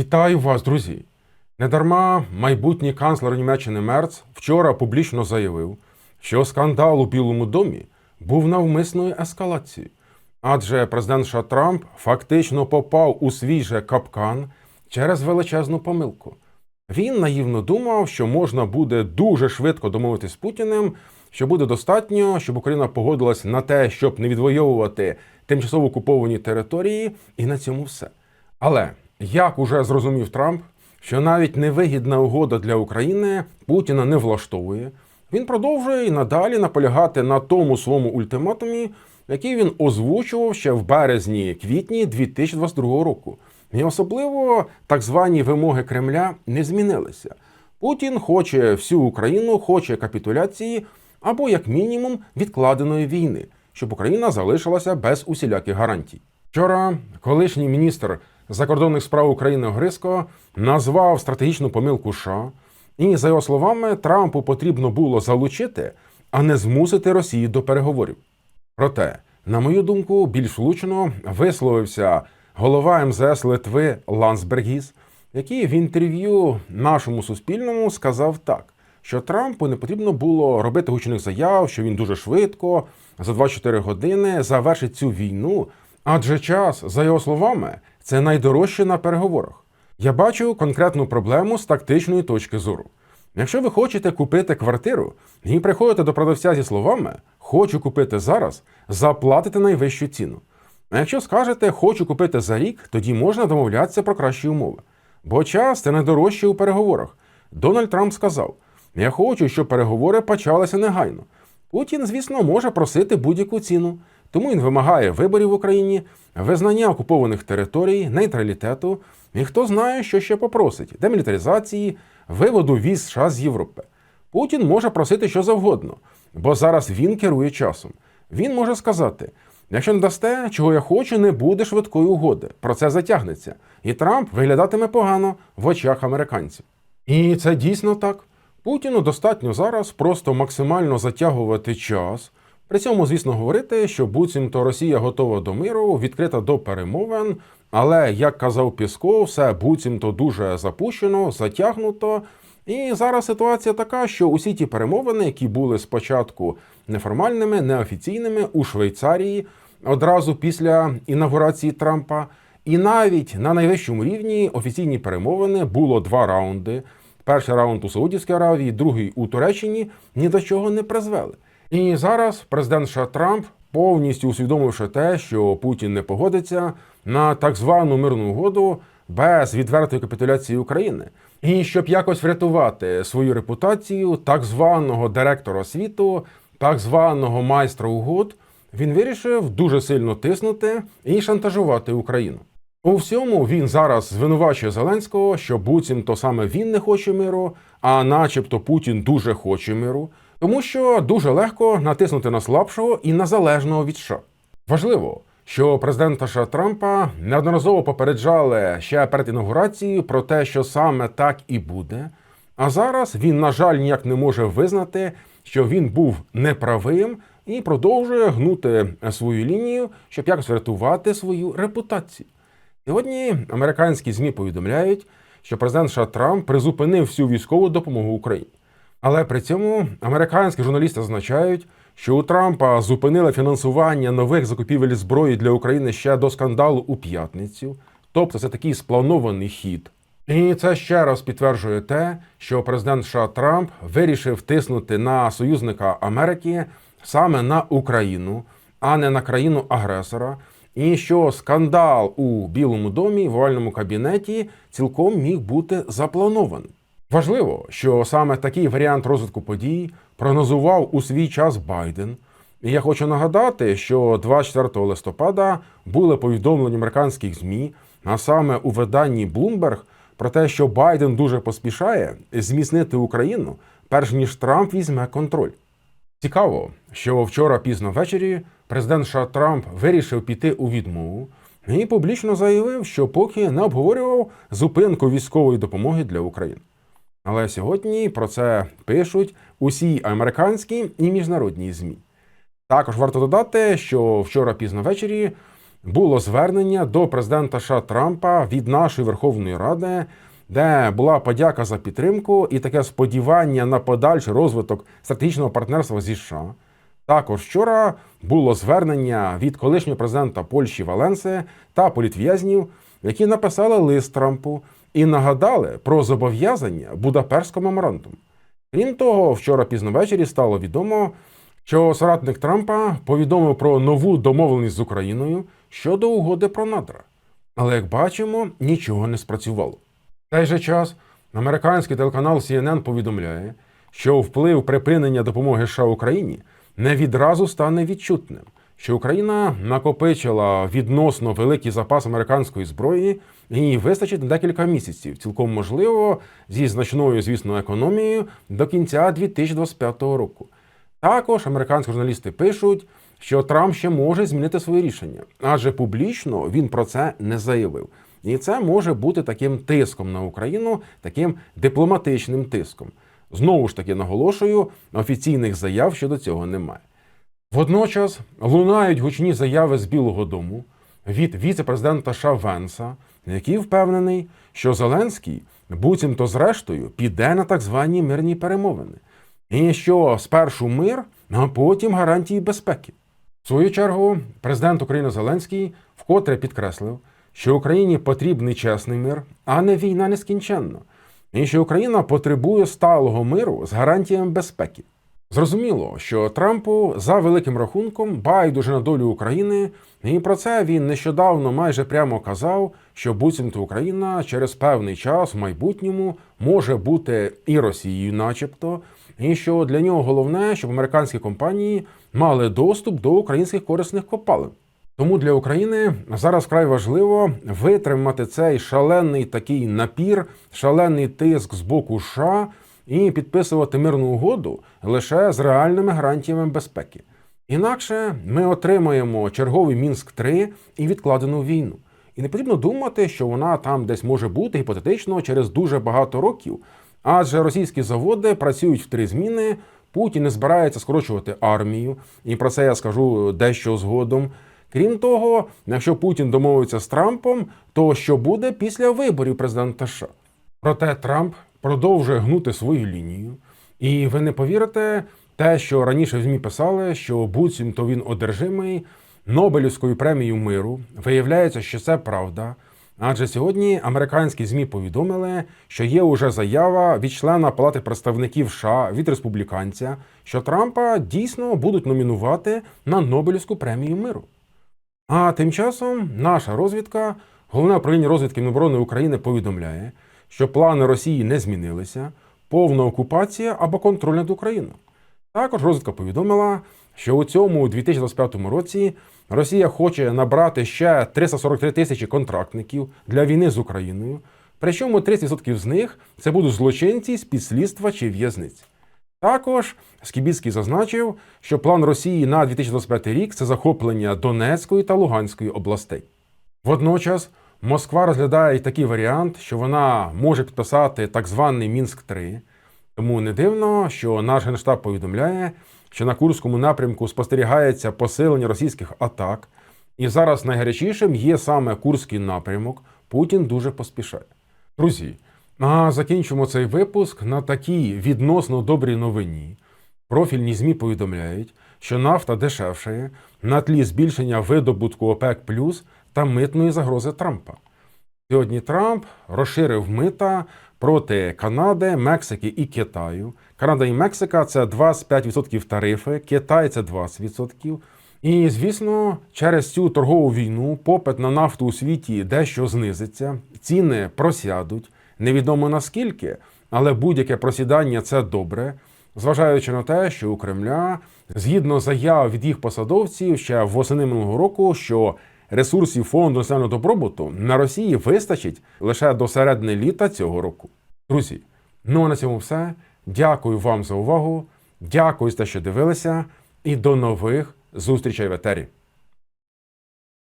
Вітаю вас, друзі! Недарма майбутній канцлер Німеччини Мерц вчора публічно заявив, що скандал у Білому домі був навмисною ескалацією, адже президент США Трамп фактично попав у свій же капкан через величезну помилку. Він наївно думав, що можна буде дуже швидко домовитися з Путіним, що буде достатньо, щоб Україна погодилась на те, щоб не відвоювати тимчасово окуповані території, і на цьому все. Але як уже зрозумів Трамп, що навіть невигідна угода для України Путіна не влаштовує, він продовжує і надалі наполягати на тому своєму ультиматумі, який він озвучував ще в березні-квітні 2022 року. І особливо так звані вимоги Кремля не змінилися. Путін хоче всю Україну, хоче капітуляції або, як мінімум, відкладеної війни, щоб Україна залишилася без усіляких гарантій. Вчора колишній міністр закордонних справ України Гриско назвав стратегічну помилку США, і за його словами, Трампу потрібно було залучити, а не змусити Росію до переговорів. Проте, на мою думку, більш влучно висловився голова МЗС Литви Лансбергіс, який в інтерв'ю нашому суспільному сказав так, що Трампу не потрібно було робити гучних заяв, що він дуже швидко, за 24 години завершить цю війну, адже час, за його словами, це найдорожче на переговорах. Я бачу конкретну проблему з тактичної точки зору. Якщо ви хочете купити квартиру і приходите до продавця зі словами Хочу купити зараз, заплатите найвищу ціну. А якщо скажете Хочу купити за рік, тоді можна домовлятися про кращі умови. Бо час це найдорожче у переговорах. Дональд Трамп сказав: Я хочу, щоб переговори почалися негайно. Путін, звісно, може просити будь-яку ціну, тому він вимагає виборів в Україні, визнання окупованих територій, нейтралітету, і хто знає, що ще попросить демілітаризації, виводу віз США з Європи. Путін може просити що завгодно, бо зараз він керує часом. Він може сказати: якщо не дасте, чого я хочу, не буде швидкої угоди. Про це затягнеться. І Трамп виглядатиме погано в очах американців. І це дійсно так. Путіну достатньо зараз просто максимально затягувати час. При цьому, звісно, говорити, що буцімто Росія готова до миру, відкрита до перемовин, але як казав Пісков, все буцімто дуже запущено, затягнуто. І зараз ситуація така, що усі ті перемовини, які були спочатку неформальними, неофіційними у Швейцарії одразу після інаугурації Трампа, і навіть на найвищому рівні офіційні перемовини було два раунди. Перший раунд у Саудівській Аравії, другий у Туреччині ні до чого не призвели. І зараз президент США Трамп, повністю усвідомивши те, що Путін не погодиться на так звану мирну угоду без відвертої капітуляції України, і щоб якось врятувати свою репутацію так званого директора світу, так званого майстра угод, він вирішив дуже сильно тиснути і шантажувати Україну. У всьому він зараз звинувачує Зеленського, що буцімто саме він не хоче миру, а начебто Путін дуже хоче миру, тому що дуже легко натиснути на слабшого і незалежного від США. Важливо, що президента США Трампа неодноразово попереджали ще перед інаугурацією про те, що саме так і буде. А зараз він, на жаль, ніяк не може визнати, що він був неправим і продовжує гнути свою лінію, щоб якось врятувати свою репутацію. Сьогодні американські ЗМІ повідомляють, що президент США Трамп призупинив всю військову допомогу Україні. Але при цьому американські журналісти зазначають, що у Трампа зупинили фінансування нових закупівель зброї для України ще до скандалу у п'ятницю. Тобто це такий спланований хід. І це ще раз підтверджує те, що президент США Трамп вирішив тиснути на союзника Америки саме на Україну, а не на країну агресора. І що скандал у Білому домі в овальному кабінеті цілком міг бути запланований. Важливо, що саме такий варіант розвитку подій прогнозував у свій час Байден. І я хочу нагадати, що 24 листопада були повідомлені американських ЗМІ, а саме у виданні Bloomberg, про те, що Байден дуже поспішає зміцнити Україну, перш ніж Трамп візьме контроль. Цікаво, що вчора пізно ввечері президент США Трамп вирішив піти у відмову і публічно заявив, що поки не обговорював зупинку військової допомоги для України. Але сьогодні про це пишуть усі американські і міжнародні ЗМІ. Також варто додати, що вчора пізно ввечері було звернення до президента США Трампа від нашої Верховної Ради, де була подяка за підтримку і таке сподівання на подальший розвиток стратегічного партнерства зі США. Також вчора було звернення від колишнього президента Польщі Валенси та політв'язнів, які написали лист Трампу і нагадали про зобов'язання Будапештського меморандуму. Крім того, вчора пізно ввечері стало відомо, що соратник Трампа повідомив про нову домовленість з Україною щодо угоди про надра. Але як бачимо, нічого не спрацювало. В той же час американський телеканал CNN повідомляє, що вплив припинення допомоги США Україні не відразу стане відчутним, що Україна накопичила відносно великий запас американської зброї і вистачить на декілька місяців, цілком можливо, зі значною, звісно, економією до кінця 2025 року. Також американські журналісти пишуть, що Трамп ще може змінити своє рішення, адже публічно він про це не заявив. І це може бути таким тиском на Україну, таким дипломатичним тиском. Знову ж таки наголошую, офіційних заяв щодо цього немає. Водночас лунають гучні заяви з Білого Дому від віце-президента США Венса, який впевнений, що Зеленський буцімто зрештою піде на так звані мирні перемовини, і що спершу мир, а потім гарантії безпеки. В свою чергу, президент України Зеленський вкотре підкреслив, що Україні потрібний чесний мир, а не війна нескінченна, і що Україна потребує сталого миру з гарантіями безпеки. Зрозуміло, що Трампу за великим рахунком байдуже на долю України, і про це він нещодавно майже прямо казав, що буцімто Україна через певний час в майбутньому може бути і Росією, начебто, і що для нього головне, щоб американські компанії мали доступ до українських корисних копалин. Тому для України зараз вкрай важливо витримати цей шалений такий напір, шалений тиск з боку США і підписувати мирну угоду лише з реальними гарантіями безпеки. Інакше ми отримаємо черговий мінськ 3 і відкладену війну. І не потрібно думати, що вона там десь може бути гіпотетично через дуже багато років. Адже російські заводи працюють в три зміни. Путін не збирається скорочувати армію, і про це я скажу дещо згодом. Крім того, якщо Путін домовиться з Трампом, то що буде після виборів президента США? Проте Трамп продовжує гнути свою лінію, і ви не повірите те, що раніше в ЗМІ писали, що буцімто він одержимий Нобелівською премією миру. Виявляється, що це правда. Адже сьогодні американські змі повідомили, що є уже заява від члена Палати представників США від республіканця, що Трампа дійсно будуть номінувати на Нобелівську премію миру. А тим часом наша розвідка, головне управління розвідки Міноборони України повідомляє, що плани Росії не змінилися, повна окупація або контроль над Україною. Також розвідка повідомила, що у цьому 2025 році Росія хоче набрати ще 343 тисячі контрактників для війни з Україною, причому 30% з них це будуть злочинці з підслідства чи в'язниць. Також Скібіцький зазначив, що план Росії на 2025 рік це захоплення Донецької та Луганської областей. Водночас Москва розглядає й такий варіант, що вона може підписати так званий Мінськ 3 Тому не дивно, що наш генштаб повідомляє, що на Курському напрямку спостерігається посилення російських атак, і зараз найгарячішим є саме Курський напрямок. Путін дуже поспішає. Друзі, а закінчимо цей випуск на такій відносно добрій новині. Профільні ЗМІ повідомляють, що нафта дешевшає на тлі збільшення видобутку ОПЕК плюс та митної загрози Трампа. Сьогодні Трамп розширив мита проти Канади, Мексики і Китаю. Канада і Мексика це 25% тарифи, Китай це 20%. І, звісно, через цю торгову війну попит на нафту у світі дещо знизиться, ціни просядуть. Невідомо наскільки, але будь-яке просідання це добре, зважаючи на те, що у Кремля, згідно заяв від їх посадовців ще восени минулого року, що ресурсів фонду національного добробуту на Росії вистачить лише до середини літа цього року. Друзі, ну а на цьому все. Дякую вам за увагу. Дякую за те, що дивилися, і до нових зустрічей в етері.